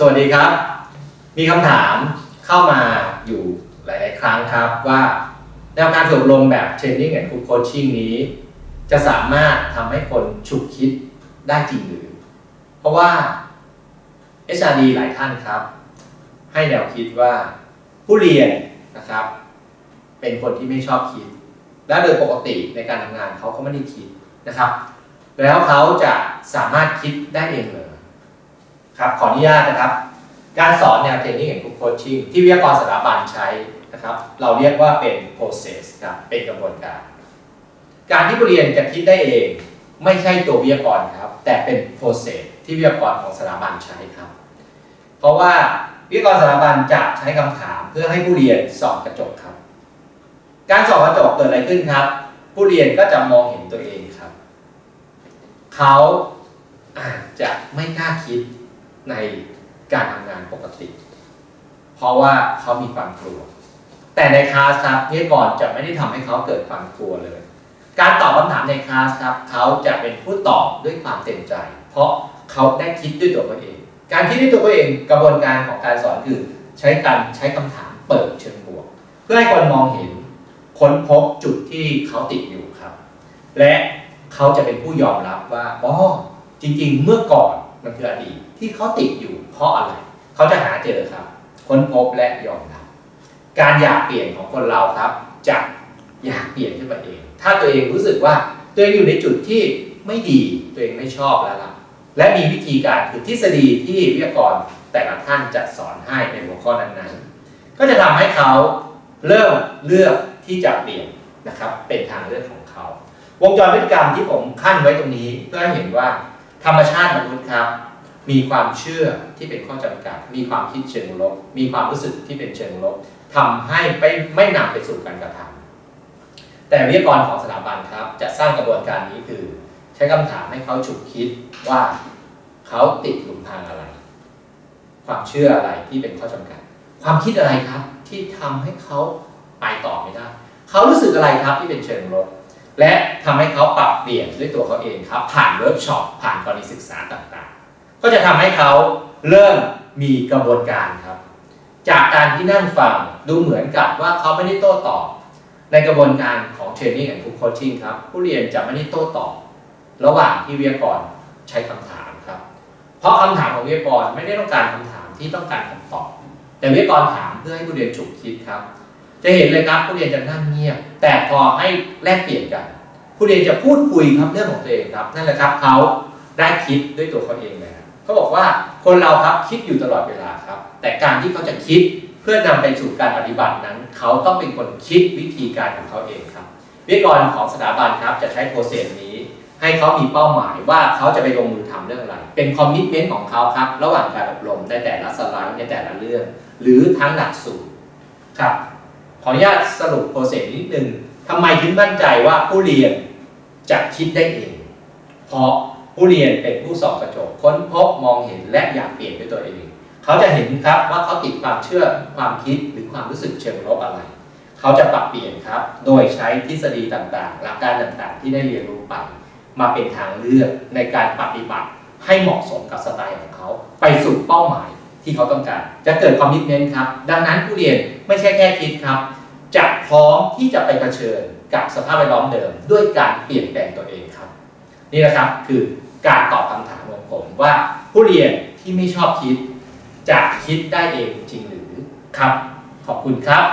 สวัสดีครับ มีคำถามเข้ามาอยู่หลาย ๆ ครั้งครับว่าแนวการฝึกอบรมแบบเทรนนิ่งแอนด์คูโคชชิ่งนี้ จะสามารถทำให้คนฉุกคิดได้จริงหรือ เพราะว่า HRD หลายท่านครับ ให้แนวคิดว่าผู้เรียนนะครับ เป็นคนที่ไม่ชอบคิด และโดยปกติในการทำงานเขาก็ไม่ได้คิดนะครับ แล้วเขาจะสามารถคิดได้เองเลย ครับขออนุญาตนะครับ การสอนแนวเทรนนิ่งแอนด์โคชชิ่งที่วิทยากรสถาบันใช้นะครับ เราเรียกว่าเป็น process ครับเป็นกระบวนการ การที่ผู้เรียนจะคิดได้เอง ไม่ใช่ตัววิทยากรครับ แต่เป็น process ที่วิทยากรของสถาบันใช้ครับ เพราะว่าวิทยากรสถาบันจะใช้คำถามเพื่อให้ผู้เรียนสองกระจกครับ การสองกระจกเกิดอะไรขึ้นครับ ผู้เรียนก็จะมองเห็นตัวเองครับ เขาอาจจะไม่กล้าคิด ในการทำงานปกติ เพราะว่าเขามีความกลัว แต่ในคลาสครับวิทยากรจะไม่ได้ทำให้เขาเกิดความกลัวเลย การตอบคำถามในคลาสครับเขาจะเป็นผู้ตอบด้วยความเต็มใจ เพราะเขาได้คิดด้วยตัวเขาเอง การคิดด้วยตัวเขาเองกระบวนการของการสอนคือใช้การใช้คำถามเปิดเชิงบวก เพื่อให้คนมองเห็นค้นพบจุดที่เขาติดอยู่ครับ และเขาจะเป็นผู้ยอมรับว่าอ๋อจริง ๆ เมื่อก่อนมันคืออดีต ที่เขาติดอยู่เพราะอะไร เขาจะหาเจอครับ ค้นพบและยอมรับการอยากเปลี่ยนของคนเราครับ จะอยากเปลี่ยนขึ้นมาเอง ถ้าตัวเองรู้สึกว่าตัวเองอยู่ในจุดที่ไม่ดีตัวเองไม่ชอบแล้วล่ะและมีวิธีการคือทฤษฎีที่วิทยากรแต่ละท่านจะสอนให้ในหัวข้อนั้นๆ ก็จะทำให้เขาเริ่มเลือกที่จะเปลี่ยนนะครับเป็นทางเลือกของเขา วงจรพฤติกรรมที่ผมขั้นไว้ตรงนี้เพื่อให้เห็นว่าธรรมชาติมนุษย์ครับ มีความเชื่อที่เป็นข้อจำกัด มีความคิดเชิงลบ มีความรู้สึกที่เป็นเชิงลบทำให้ไม่ไม่นำไปสู่การกระทำแต่วิทยากรของสถาบันครับ จะสร้างกระบวนการนี้คือ ใช้คำถามให้เขาฉุกคิดว่าเขาติดหลุมทางอะไร ความเชื่ออะไรที่เป็นข้อจำกัด ความคิดอะไรครับที่ทำให้เขาไปต่อไม่ได้ เขารู้สึกอะไรครับที่เป็นเชิงลบ และทำให้เขาปรับเปลี่ยนด้วยตัวเขาเองครับ ผ่านเวิร์กช็อปผ่านกรณีศึกษาต่างๆ ก็จะทำให้เขาเริ่มมีกระบวนการครับ จากการที่นั่งฟังดูเหมือนกับว่าเขาไม่ได้โต้ตอบ ในกระบวนการของเทรนนิ่งแอนด์โคชชิ่งครับ ผู้เรียนจะไม่ได้โต้ตอบ ระหว่างที่วิทยากรใช้คำถามครับ เพราะคำถามของวิทยากรไม่ได้ต้องการคำถามที่ต้องการคำตอบ แต่วิทยากรถามเพื่อให้ผู้เรียนฉุกคิดครับ จะเห็นเลยครับผู้เรียนจะนั่งเงียบ แต่พอให้แลกเปลี่ยนกัน ผู้เรียนจะพูดคุยครับเรื่องของตัวเองครับ นั่นแหละครับเขาได้คิดด้วยตัวเขาเองเลย เขาบอกว่าคนเราครับคิดอยู่ตลอดเวลาครับ แต่การที่เขาจะคิดเพื่อนำไปสู่การปฏิบัตินั้น เขาต้องเป็นคนคิดวิธีการของเขาเองครับวิทยากรของสถาบันครับจะใช้โปรเซสนี้ ให้เขามีเป้าหมายว่าเขาจะไปลงมือทำเรื่องอะไร เป็นคอมมิชเมนต์ของเขาครับ ระหว่างการอบรมในแต่ละสไลด์ในแต่ละเรื่อง หรือทั้งหลักสูตรครับขออนุญาตสรุปโปรเซสนิดนึงทำไมถึงมั่นใจว่าผู้เรียนจะคิดได้เอง เพราะ ผู้เรียนเป็นผู้สอบกระจกค้นพบมองเห็นและอยากเปลี่ยนด้วยตัวเอง เขาจะเห็นครับว่าเขาติดความเชื่อความคิดหรือความรู้สึกเชิงลบอะไร เขาจะปรับเปลี่ยนครับ โดยใช้ทฤษฎีต่างๆ หลักการต่างๆ ที่ได้เรียนรู้ไป มาเป็นทางเลือกในการปฏิบัติให้เหมาะสมกับสไตล์ของเขา ไปสู่เป้าหมายที่เขาต้องการ จะเกิดคอมมิชเมนต์ครับ ดังนั้นผู้เรียนไม่ใช่แค่คิดครับ จะพร้อมที่จะไปเผชิญกับสภาพแวดล้อมเดิม ด้วยการเปลี่ยนแปลงตัวเองครับ นี่นะครับคือการตอบคำถามของผมว่าผู้เรียนที่ไม่ชอบคิดจะคิดได้เองจริงหรือครับ ขอบคุณครับ